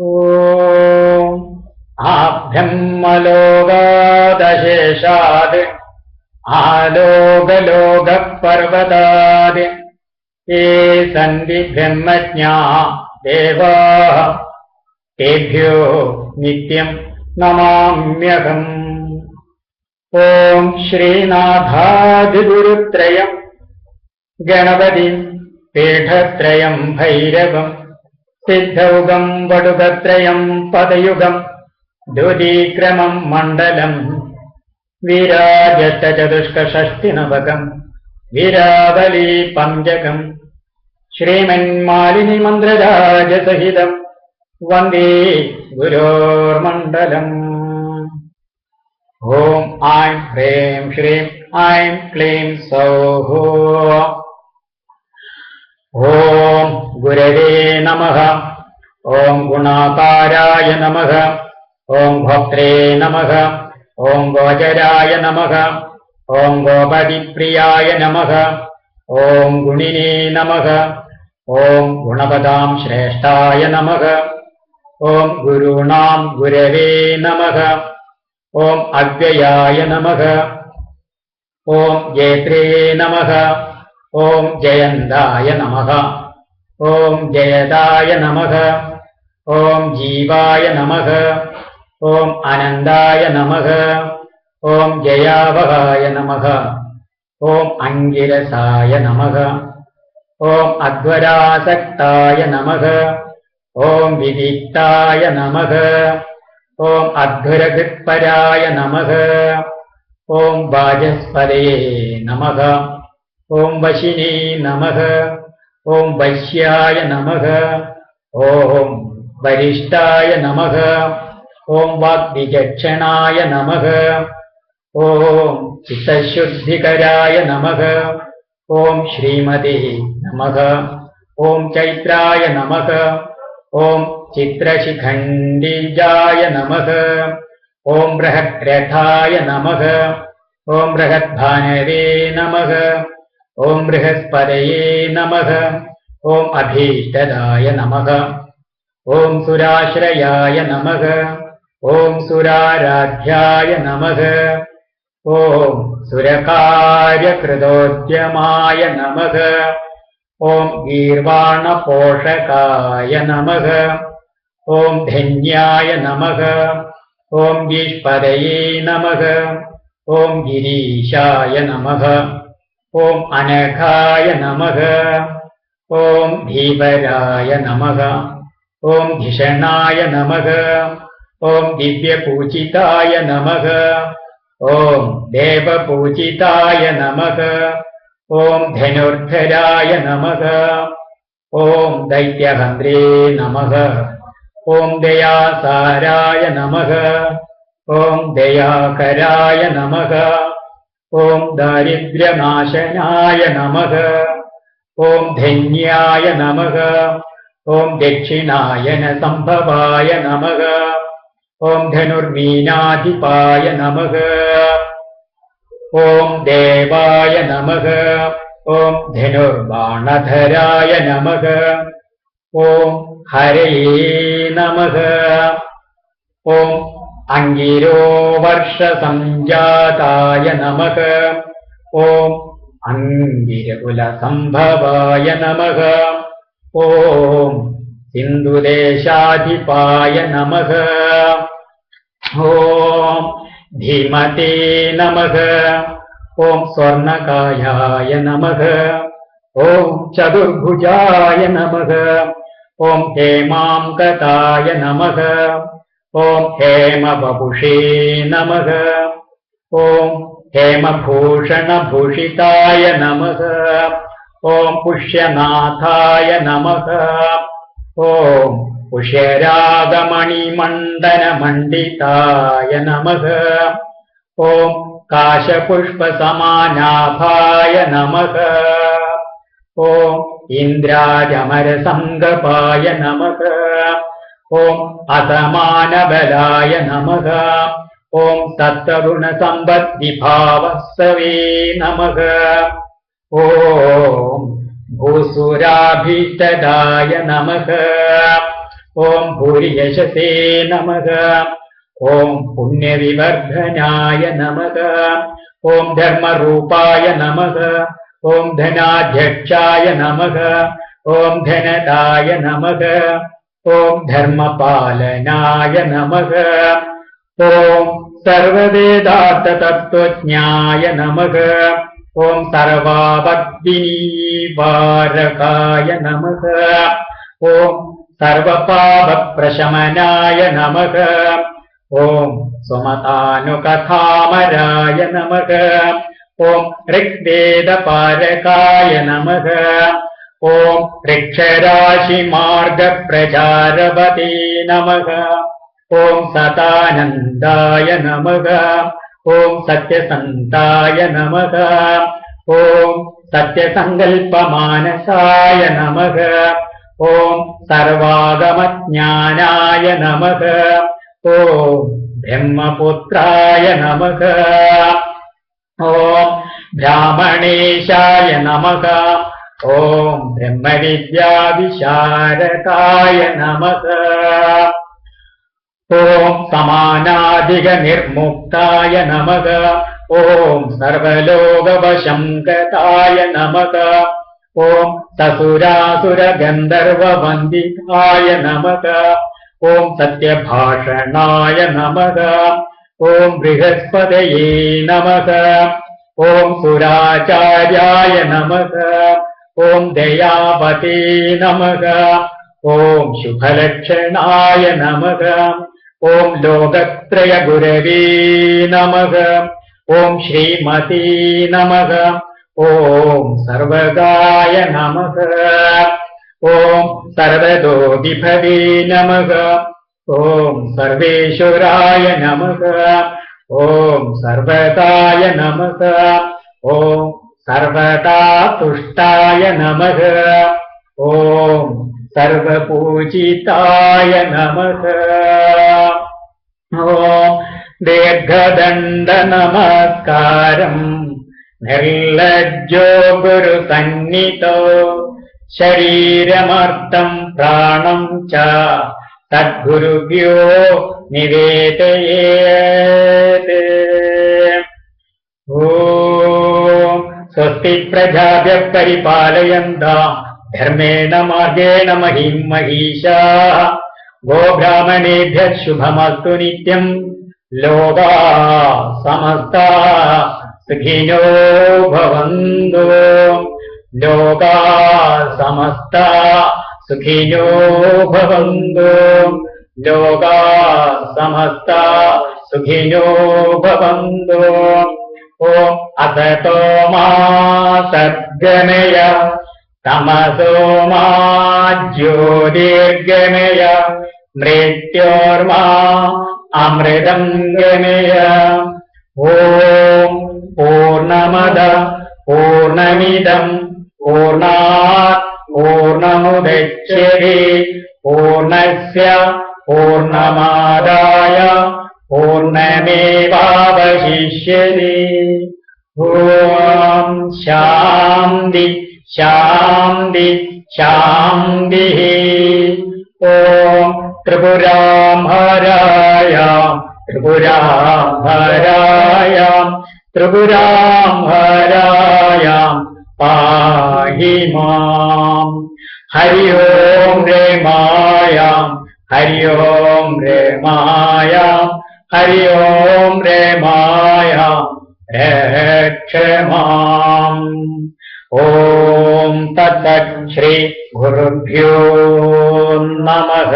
ॐ आब्रह्मलोगादशेषात् आलोकलोकः पर्वतात् ये सन्ति ब्रह्मज्ञा देवाः। तेभ्यो नित्यम् नमाम्यहम्। ॐ श्रीनाथादिगुरुत्रयम् गणपतिम् पीठत्रयम् भैरवम् സിദ്ധൗകം വടുകത്രയം പദയുഗം. ദ്യുതീക്രമം മണ്ഡലം. വിരാജത്ത ചതുഷ്കഷ്ടിനവകം വിരാവലി പഞ്ചകം. ശ്രീമന്മാലിനി മന്ത്രരാജസഹിതം. വന്ദേ ഗുരോർമണ്ഡലം. ഓം ആം ഹ്രീം ശ്രീം ഐം ക്ലീം സൗഹോ. ॐ गुरवे नमः ॐ गुणाकाराय नमः ॐ भोक्त्रे नमः ॐ गोचराय नमः ॐ गोपतिप्रियाय नमः ॐ गुणिने नमः ॐ गुणपदां श्रेष्ठाय नमः ॐ गुरूणां गुरवे नमः ॐ अव्ययाय नमः ॐ जयत्रे नमः ॐ जयन्ताय नमः ॐ जयदाय नमः ॐ जीवाय नमः ॐ आनन्दाय नमः ॐ जयावहाय नमः ॐ अङ्गिरसाय नमः ॐ अध्वरासक्ताय नमः ॐ विदिक्ताय नमः ॐ अध्वरकृत्पराय नमः ॐ वाजस्पदये नमः ॐ वशिने नमः ॐ वैश्याय नमः ॐ वरिष्ठाय नमः ॐ वाग्विचक्षणाय नमः ॐ चित्तशुद्धिकराय नमः ॐ श्रीमते नमः ॐ चैत्राय नमः ॐ चित्रशिखण्डिजाय नमः ॐ बृहद्रथाय नमः ॐ बृहद्भानवे नमः ॐ बृहस्पतये नमः ॐ अभीष्टदाय नमः ॐ सुराश्रयाय नमः ॐ सुराराध्याय नमः ॐ सुरकार्यकृतोद्यमाय नमः ॐ गीर्वाणपोषकाय नमः ॐ धन्याय नमः ॐ गीष्पदये नमः ॐ गिरीशाय नमः ஓம் அனகாய நமக. ஓம் பீவராய நமக. ஓம் திஷணாய நமக. ஓம் திவ்ய பூஜிதாய நமக. ஓம் தேவ பூஜிதாய நமக. ஓம் தனுர்தராய நமக. ஓம் தைத்தியஹந்திரே நமக. ஓம் தயாசாராய நமக. ஓம் தயாகராய நமக. ഓം ദാരിദ്ര്യനാശനായ നമ. ഓം ധന്യായ നമ. ഓം ദക്ഷിണായന സംഭവായ നമ. ഓം ധനുർമീനാധിപായ നമ. ഓം ദേവായ നമ. ഓം ധനുർബാണധരായ നമ. ഓം ഹരയേ നമ. ഓം अङ्गिरो वर्षसञ्जाताय नमः। ॐ अङ्गिरकुलसम्भवाय नमः। ॐ सिन्धुदेशाधिपाय नमः। ॐ धीमते नमः। ॐ स्वर्णकायाय नमः। ॐ चतुर्भुजाय नमः। ॐ हेमाङ्कताय नमः ॐ हेमवपुषे नमः। ॐ हेमभूषणभूषिताय नमः। ॐ पुष्यनाथाय नमः। ॐ पुष्यरागमणिमण्डनमण्डिताय नमः। ॐ काशपुष्पसमानाभाय नमः। ॐ इन्द्राजमरसङ्गपाय नमः ஓம் அசமானபலாய நமக. ஓம் சத்தருண சம்பத் விபாவஸ்தவே நமக. ஓம் பூசுராபீஷ்டதாய நமக. ஓம் பூரியசசே நமக. ஓம் புண்ணியவிவர்தனாய நமக. ஓம் தர்மரூபாய நமக. ஓம் தனாத்தியட்சாய நமக. ஓம் தனதாய நமக. ॐ धर्मपालनाय नमः। ॐ सर्ववेदार्थतत्त्वज्ञाय नमः। ॐ सर्वाभक्तिनिवारकाय नमः। ॐ सर्वपापप्रशमनाय नमः। ॐ स्वमतानुकथामराय नमः। ॐ ऋग्वेदपारकाय नमः ॐ ऋक्षराशिमार्गप्रचारवते नमः ॐ सतानन्दाय नमः ॐ सत्यसन्ताय नमः ॐ सत्यसङ्कल्पमानसाय नमः ॐ सर्वागमज्ञानाय नमः ॐ ब्रह्मपुत्राय नमः ॐ ब्राह्मणेशाय नमः ॐ ब्रह्मविद्याविशारदाय नमः ॐ समानाधिकनिर्मुक्ताय नमः ॐ सर्वलोकवशङ्कताय नमः ॐ ससुरासुरगन्धर्ववन्दिताय नमः ॐ सत्यभाषणाय नमः ॐ बृहस्पतये नमः ॐ सुराचार्याय नमः ॐ दयावते नमः। ॐ शुभलक्षणाय नमः। ॐ लोकत्रयगुरवे नमः। ॐ श्रीमती नमः। ॐ सर्वगाय नमः। ॐ सर्वदोदिभवे नमः। ॐ सर्वेश्वराय नमः। ॐ सर्वदाय नमः। ॐ सर्वदा तुष्टाय नमः ॐ सर्वपूजिताय नमः ॐ दीर्घदण्डनमस्कारम् निर्लज्जो गुरुसन्नितो शरीरमर्थम् प्राणम् च तद्गुरुभ्यो निवेदयेत् स्वस्ति प्रजाभ्यः परिपालयन्ताम् धर्मेण मार्गेण महिम् महिषा गोब्राह्मणेभ्यः शुभमस्तु नित्यम् लोका समस्ता सुखिनो भवन्तु। लोका समस्ता सुखिनो भवन्तु। लोका समस्ता सुखिनो भवन्तु। ॐ असतो मा सद्गमय तमसो मा ज्योतिर्गमय मृत्योर्मा अमृतम् गमय ॐ पूर्णमद पूर्णमिदम् पूर्णात् पूर्णमुदच्यते पूर्णस्य पूर्णमादाय पूर्णमेवावशिष्यते ॐ शान्ति शान्ति शान्तिः। ॐ त्रिपुराम्भरायाम् त्रिपुराम्भरायाम् त्रिपुराम्भरायाम् पाहि माम्। हरि ओम् रे मायाम् हरि ओम् रे मायाम् हरि ओम् रे मायाम् माम् ॐ तत्तत् श्री गुरुभ्यो नमः